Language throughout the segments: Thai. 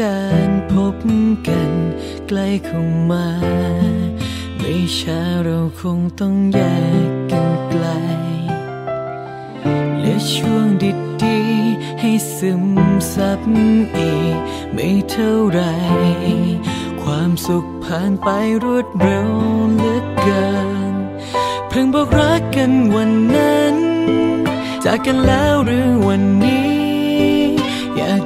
การ กันใกล้เข้ามา ไม่ช้าเราคงต้องแยกกันไกลเหลือช่วงดีๆ ให้ซึมซับอีก ไม่เท่าไร ความสุขผ่านไปรวดเร็วเหลือเกิน เพิ่งบอกรักกันวันนั้น จากกันแล้วหรือวันนี้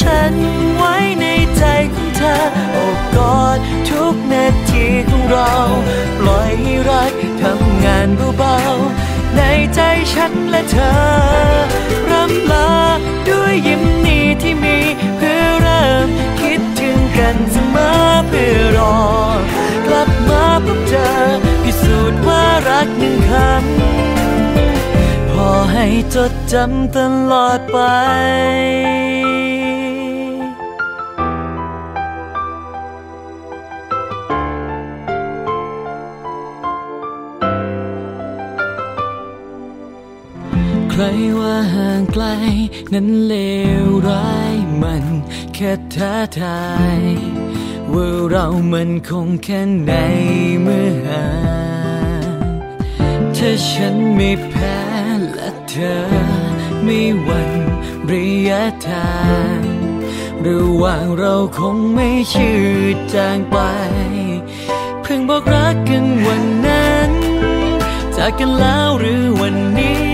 ฉันไว้ในใจของเธอ โอบกอดทุกนาทีของเรา ปล่อยให้รักทำงานเบาๆในใจฉันและเธอรำลาด้วยยิ้มนี้ที่มี เพื่อเริ่มคิดถึงกันเสมอเพื่อรอ กลับมาพบเจอพิสูจน์ว่ารักหนึ่งคำพอให้จดจำตลอดไป ว่าห่างไกล นั้นเลวร้ายมันแค่ท้าทาย ว่าเรามันคงแค่ไหนเมื่อห่างถ้าฉันไม่แพ้และเธอ ไม่หวั่นระยะทางระหว่างเราคงไม่ชืดจางไป เพิ่งบอกรักกันวันนั้น จากกันแล้วหรือวันนี้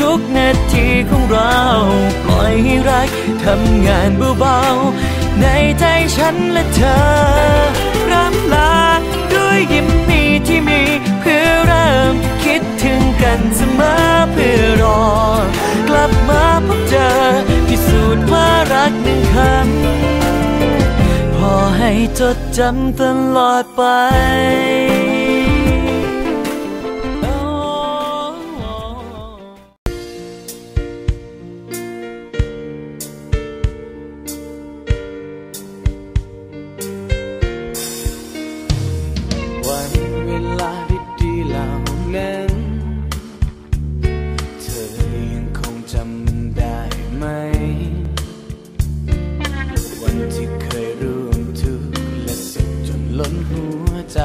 ทุกนาทีของเรา ปล่อยให้รักทำงานเบาๆ ในใจฉันและเธอรำลาด้วยยิ้มนี้ที่มี เพื่อเริ่มคิดถึงกันเสมอเพื่อรอ กลับมาพบเจอ พิสูจน์ว่ารักหนึ่งคำพอให้จดจำตลอดไป วันเวลาดีๆเหล่านั้น เธอยังคงจำมันได้ไหม วันที่เคยร่วมทุกข์และสุขจนล้นหัวใจ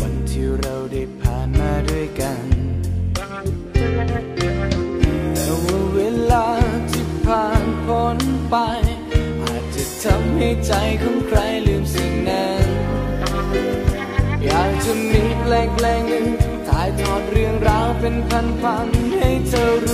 วันที่เราได้ผ่านมาด้วยกันแต่ว่าเวลาที่ผ่านพ้นไป อาจจะทำให้ใจของใครลืม เพลงเพลงหนึ่งถ่ายทอดเรื่องราวเป็นพันๆให้เธอรู้